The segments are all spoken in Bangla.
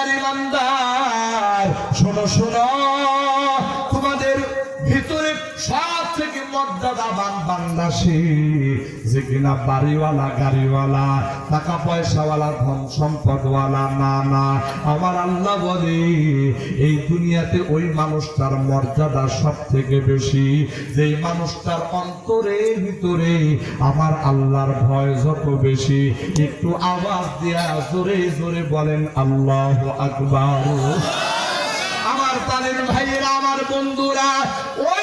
দুনিয়ার ইমানদার শোনো শোনো। মর্যাদাবান বান্দাসী যে কিনা বাড়িওয়ালা, গাড়িওয়ালা, টাকা পয়সাওয়ালা, ধন সম্পদওয়ালা, না না। আমার আল্লাহ বলে, এই দুনিয়াতে ওই মানুষটার মর্যাদা সব থেকে বেশি। যেই মানুষটার অন্তরে ভিতরে আমার আল্লাহর ভয় যত বেশি। একটু আওয়াজ দিয়া জোরে জোরে বলেন, আল্লাহ আকবার। আমার তাদের ভাইয়েরা, আমার বন্ধুরা, ওই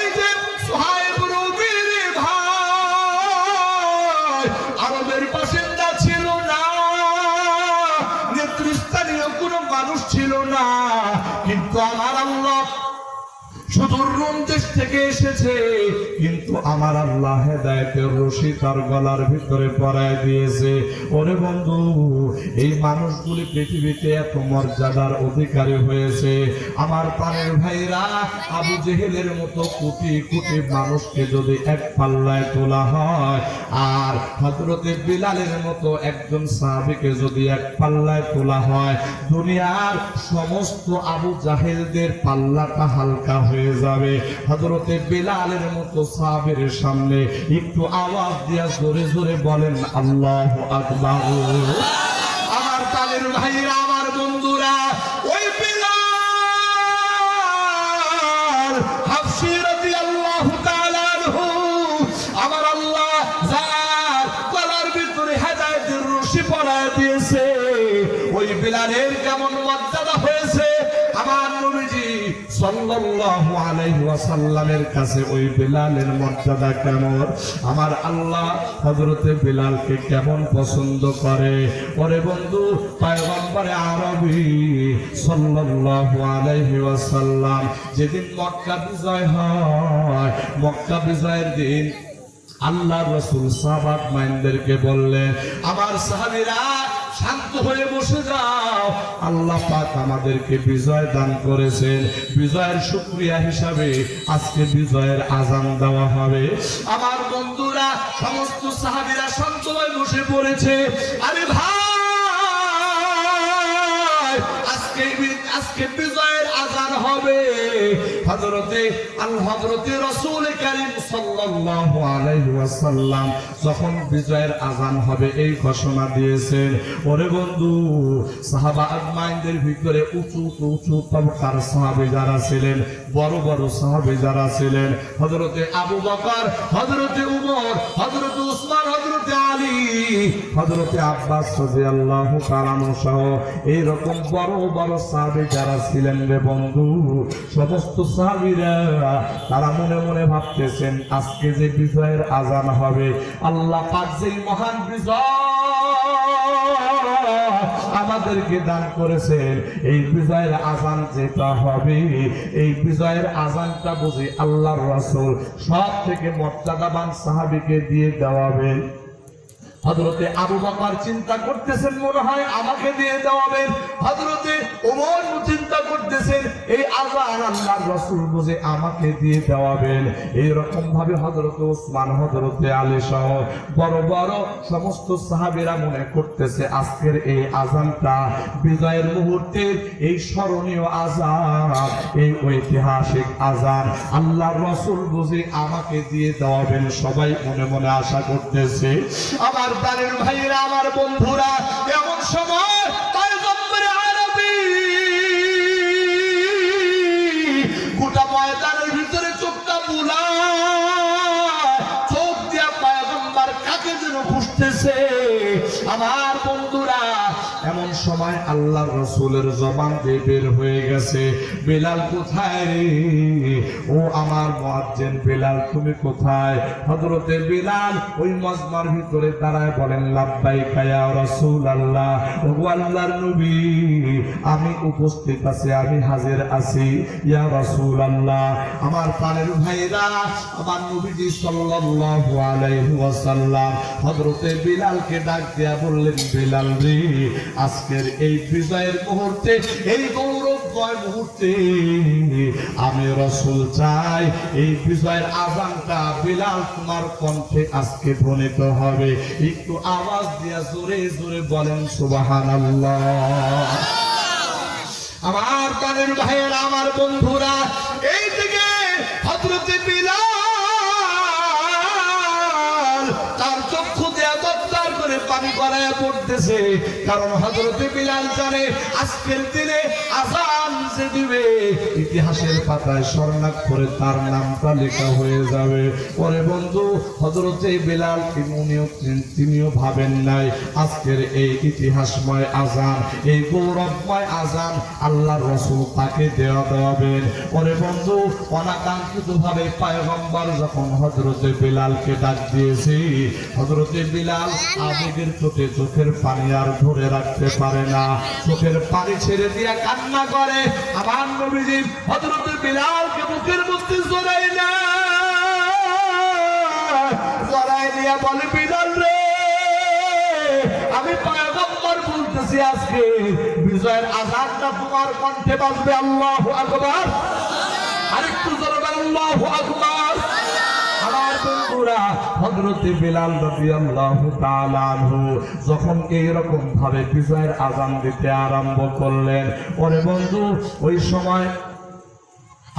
কিন্তু আমার আল্লাহ মর্যাদার অধিকারী হয়েছে। আমার ভাইরা, আবু জেহেলের মতো কোটি কোটি মানুষকে যদি এক পাল্লায় তোলা হয়, আর হজরতে বিলালের মতো একজন সাহাবিকে যদি এক পাল্লায় তোলা হয়, দুনিয়ার সমস্ত আবু জাহেলদের পাল্লাটা হালকা হয়ে যাবে। হজরতে বেলালের মতো সাহাবের সামনে একটু আওয়াজ দিয়া জোরে জোরে বলেন, আল্লাহ আকবার। আমার তালের ভাইরা আলাইহি কাছে ওই বিলালের মর্যাদা কেমন? আমার আল্লাহ হযরতে বিলালকে কেমন পছন্দ করে? ওরে বন্ধু, পয়গম্বরে আরবি সাল্লাল্লাহু যেদিন মক্কা বিজয় হয়, মক্কা বিজয়ের দিন আল্লাহ রসুল সাহাবাত মাইনদেরকে বললেন, আমার সাহাবীরা শান্ত হয়ে বসে যাও। আল্লাহ পাক আমাদেরকে বিজয় দান করেছেন। বিজয়ের শুক্রিয়া হিসাবে আজকে বিজয়ের আজান দেওয়া হবে। আমার বন্ধুরা, সমস্ত সাহাবীরা শান্ত হয়ে বসে পড়েছে। আরে ভাই, আজকে আজকে হবে হযরতে, আল হযরতে রাসূল কারীম সাল্লাল্লাহু আলাইহি ওয়াসাল্লাম যখন বিজয়ের আজান হবে, এই ঘোষণা দিয়েছেন, ওরে বন্ধু, সাহাবা আজমাইনদের ভিতরে উঁচু উঁচু তবকার সাহাবী যারা ছিলেন, বড় বড় সাহাবী যারা ছিলেন, হযরতে আবু বকর, হযরতে উমর, হযরতে উসমান, হযরতে আলী, হযরতে আব্বাস রাদিয়াল্লাহু তাআলা সহ, এই রকম বড় বড় সাহাবী যারা ছিলেন রে বন্ধু, সমস্ত তারা মনে মনে ভাবতেছেন, আজকে যে বিজয়ের আজান হবে, আল্লাহ যে মহান বিজয় আমাদেরকে দান করেছেন, এই বিজয়ের আজান যেটা হবে, এই বিজয়ের আজানটা বুঝি আল্লাহর রাসূল সব থেকে মর্যাদাবান সাহাবীকে দিয়ে দেওয়াবেন। হজরতে আবু বকর চিন্তা করতেছেন মনে হয়, আমাকে দিয়ে দেওয়াবেন। হজরতে ওমর চিন্তা করতেছেন, এই আজান আল্লাহর রসুল বুঝে আমাকে দিয়ে দেওয়াবেন। এইরকম ভাবে হজরতে ওসমান হজরতে আলী সহ বড় বড় সমস্ত সাহাবীরা মনে করতেছে, আজকের এই আজানটা বিজয়ের মুহূর্তে, এই স্মরণীয় আজান এই ঐতিহাসিক আজান আল্লাহর রসুল বুঝে আমাকে দিয়ে দেওয়াবেন, সবাই মনে মনে আশা করতেছে। আমার বাড়ির ভাইরা আমার বন্ধুরা এমন সময় সময় আল্লাহ রসুলের জবান দিয়ে বের হয়ে গেছে, বেলাল কোথায় রে? ও আমার মুয়াজ্জিন বেলাল, তুমি কোথায়? হযরতে বেলাল ওই মজমার ভিতরে দাঁড়ায় বলেন, লাব্বাইকা ইয়া রাসূলুল্লাহ, ও আল্লাহর নবী, আমি উপস্থিত আছি, আমি হাজির আছি, ইয়া রাসূলুল্লাহ। আমার প্রাণের ভাইরা আমার নবীজি সাল্লাল্লাহু আলাইহি ওয়াসাল্লাম হযরতে বিলালকে ডাক দিয়া বললেন, বিলাল রে, আজকের এই বিজয়ের মুহূর্তে, এই মুহূর্তে আমি রসুল চাই, এই বিজয়ের বিলাল তোমার কণ্ঠে আজকে ধ্বনিত হবে। একটু আওয়াজ দিয়া জোরে জোরে বলেন সুবাহান আমার কানের ভাইয়েরা, আমার বন্ধুরা এই থেকে হজরতে বিলাল করে পানি করায় পড়তেছে। কারণ হজরতে বিলাল জানে আজকের দিনে আজান যে দিবে ইতিহাসের পাতায় স্বর্ণাক্ষরে তার নামটা লেখা হয়ে যাবে। পরে বন্ধু হজরতে বিলাল তিনিও তিনিও ভাবেন নাই আজকের এই ইতিহাসময় আজান এই গৌরবময় আজান আল্লাহ রসুল তাকে দেওয়া দেওয়াবেন। পরে বন্ধু অনাকাঙ্ক্ষিত ভাবে পায়গম্বর যখন হজরতে বিলালকে ডাক দিয়েছে হজরতে বিলাল আবেগের চোখে চোখের পানি আর ধরে রাখতে পারে না। চোখের পানি ছেড়ে দিয়া কান্না করে। আমার নবীজি হজরতে বিলালকে মুখের মধ্যে জড়াই না জড়াই দিয়া বলে, বিলাল রে, আমি পয়গম্বর বলতেছি আজকে, বিজয়ের আজানটা তোমার কণ্ঠে বাজবে, আল্লাহ আকবার। আরেকটু জোরে আল্লাহু আকবার। হযরতে বিলাল রাদিয়াল্লাহু তাআলা আনহু যখন এই রকম ভাবে বিজয়ের আজান দিতে আরম্ভ করলেন ওরে বন্ধু, ওই সময়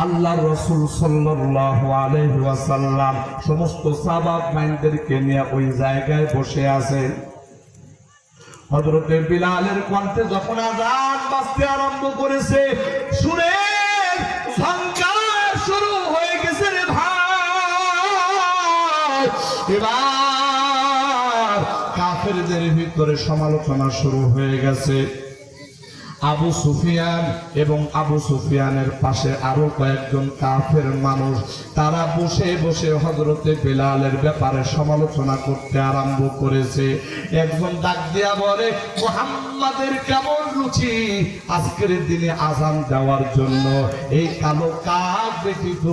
আল্লাহ রসুল সাল্লাল্লাহু আলাইহি ওয়াসাল্লাম সমস্ত সাহাবাত মাইনদেরকে নিয়ে ওই জায়গায় বসে আছে হযরতে বিলালের কণ্ঠে যখন আজান বাজতে আরম্ভ করেছে, সুরের ঝংকার শুরু ভিতরে সমালোচনা শুরু হয়ে গেছে। আবু সুফিয়ান এবং আবু সুফিয়ানের পাশে আরও কয়েকজন কাফের মানুষ, তারা বসে বসে হজরতে বেলালের ব্যাপারে সমালোচনা করতে আরম্ভ করেছে। একজন ডাক দিয়া বলে, মোহাম্মদের কেমন রুচি আজকের দিনে আজান দেওয়ার জন্য? এই কালো কাক ব্যতীত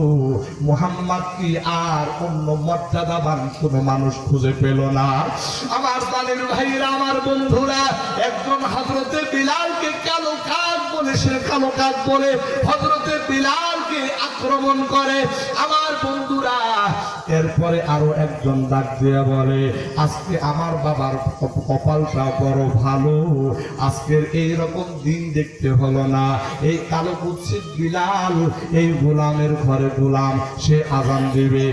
মোহাম্মদ কি আর অন্য মর্যাদাবান কোনো মানুষ খুঁজে পেল না? আমার বাড়ির ভাইরা, আমার বন্ধুরা, একজন হজরতে বিলালকে কালো কাক বলে সে কালো কাক বলে হজরতে বিলালকে আক্রমণ করে। আমার বন্ধুরা, এরপরে আরও একজন ডাক দিয়ে বলে, আজকে আমার বাবার কপালটা বড় ভালো। আজকের এই রকম দিন দেখতে হলো না। এই কালো কুৎসিত বিলাল, এই গোলামের ঘরে গোলাম, সে আজান দিবে।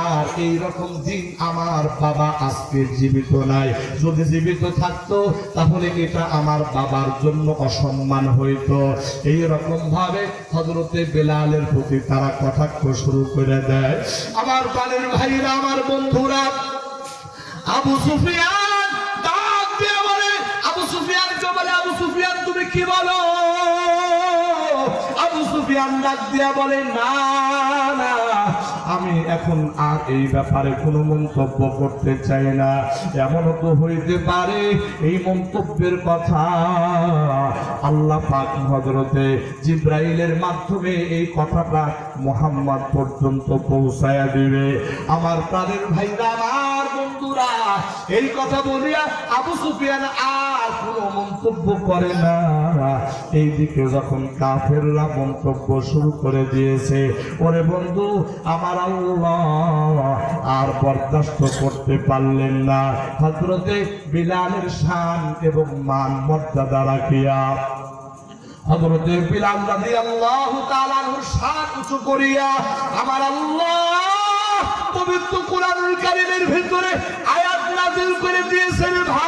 আর এই রকম দিন আমার বাবা আজকে জীবিত নাই। যদি জীবিত থাকতো, তাহলে এটা আমার বাবার জন্য অসম্মান হইতো। এই রকম ভাবে হজরতে বেলালের প্রতি তারা কটাক্ষ শুরু করে দেয়। আমার বালের ভাইরা আমার বন্ধুরা, আবু সুফিয়ান বলে, আবু বলে? আবু সুফিয়ান, তুমি কি বলো? আবু সুফিয়ান বলে, না না আমি এখন আর এই ব্যাপারে কোনো মন্তব্য করতে চাই না। এমনও তো হইতে পারে এই মন্তব্যের কথা আল্লাহ পাক হজরতে জিব্রাইলের মাধ্যমে এই কথাটা মোহাম্মদ পর্যন্ত পৌঁছায়া দিবে। আমার প্রাণের ভাইরা, আমার বন্ধুরা, এই কথা বলিয়া আবু সুফিয়ান আর মন্তব্য করে না। এইদিকে যখন কাফেররা মন্তব্য শুরু করে দিয়েছে, ওরে বন্ধু, আমার আল্লাহ আর বরদাস্ত করতে পারলেন না। হজরতে বিলালের শান এবং মান মর্যাদা রাখিয়া হযরতে বিলাল রাদিয়াল্লাহু তাআলার শান উঁচু করিয়া, আমার আল্লাহ পবিত্র ভিতরে আয়াত নাযিল করে দিয়েছেন ভাই।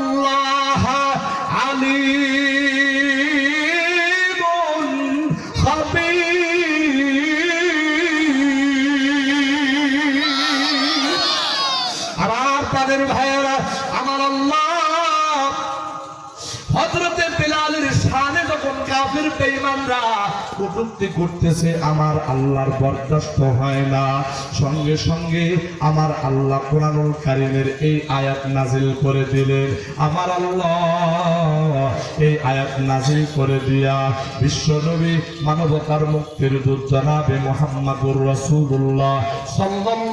আমার তাদের ভাইয়েরা আমার আল্লাহ হজরতে বিলালের যখন কাফের বেঈমানরা কটূক্তি করতেছে, আমার আল্লাহর বরদাস্ত হয় না। সঙ্গে সঙ্গে আমার আল্লাহ কোরআনুল কারীমের এই আয়াত নাজিল করে দিলেন। আমার আল্লাহ এই আয়াত নাজিল করে দিয়া বিশ্বনবী মানবতার মুক্তির দূত জনাবে মোহাম্মদুর রাসূলুল্লাহ সাল্লাল্লাহু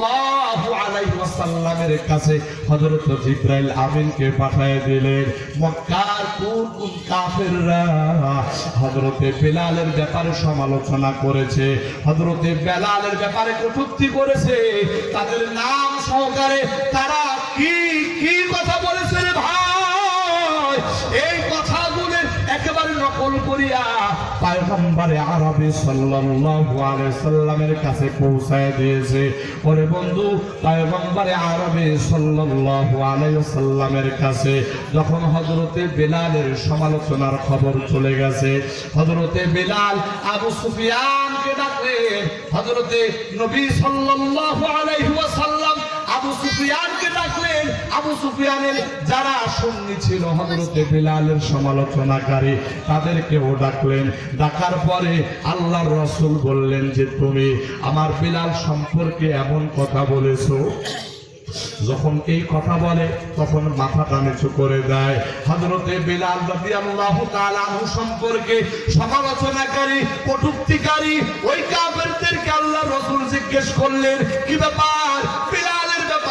বেলালের ব্যাপারে সমালোচনা করেছে, হযরতে বেলালের ব্যাপারে কটূক্তি করেছে, তাদের নাম সহকারে তারা কি কি কথা বলেছে ভাই? এই কথাগুলোর একেবারে নকল করিয়া পায়গম্বরে আরবি সাল্লাল্লাহু আলাইহি সাল্লামের কাছে পৌঁছায় দিয়েছে। ওরে বন্ধু, পায়গম্বরে আরবি সাল্লাল্লাহু আলাইহি সাল্লামের কাছে যখন হযরতে বেলালের সমালোচনার খবর চলে গেছে, হযরতে বেলাল আবু সুফিয়ানকে ডাকলেন। হযরতে নবী সাল্লাল্লাহু সুফিয়ানের যারা সঙ্গী ছিল হযরতে বেলালের সমালোচনাকারী, তাদেরকেও ডাকলেন। ডাকার পরে আল্লাহর রসুল বললেন যে, তুমি আমার বেলাল সম্পর্কে এমন কথা বলেছ? যখন এই কথা বলে, তখন মাথাটা নিচু করে দেয়। হযরতে বিলাল রাদিয়াল্লাহু তাআলা আনহু সম্পর্কে সমালোচনাকারী, কটূক্তিকারী, ওই কাফেরদেরকে আল্লাহ রাসূল জিজ্ঞেস করলেন, কি ব্যাপারে?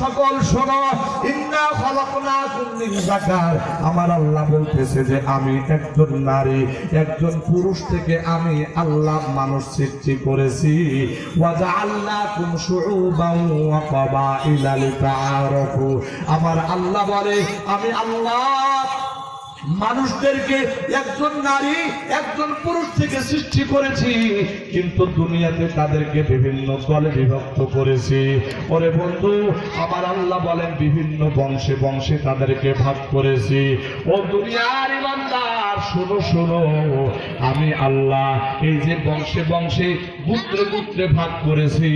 সকল শোনো, ইন্না খালাকনা মিন যাকার। আমার আল্লাহ বলতেছে যে, আমি একজন নারী, একজন পুরুষ থেকে আমি আল্লাহ মানুষ সৃষ্টি করেছি। ওয়া জাআলনাকুম শুউবান ওয়া কাবাইলা লিতাআরাফু। আমার আল্লাহ বলে, আমি আল্লাহ মানুষদেরকে একজন নারী, একজন পুরুষ থেকে সৃষ্টি করেছি, কিন্তু দুনিয়াতে তাদেরকে বিভিন্ন দলে বিভক্ত করেছি। ওরে বন্ধু, আমার আল্লাহ বলেন, বিভিন্ন বংশে বংশে তাদেরকে ভাগ করেছি। ও দুনিয়ার শোনো শোনো। আমি আল্লাহ এই যে বংশে বংশে গুত্রে গুত্রে ভাগ করেছি,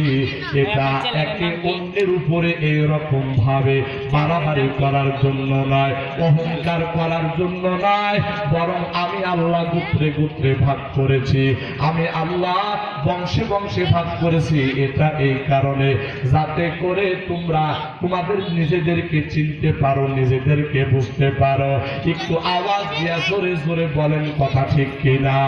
এটা একে অন্যের উপরে এইরকম ভাবে বাড়াবাড়ি করার জন্য নয়, অহংকার করার জন্য নয়, বরং আমি আল্লাহ গুত্রে গুত্রে ভাগ করেছি। আমি আল্লাহ বংশে বংশে ভাগ করেছি, এটা এই কারণে যাতে করে তোমরা তোমাদের নিজেদেরকে চিনতে পারো, নিজেদেরকে বুঝতে পারো। একটু আওয়াজ দিয়া জোরে জোরে বলেন কথা ঠিক কিনা?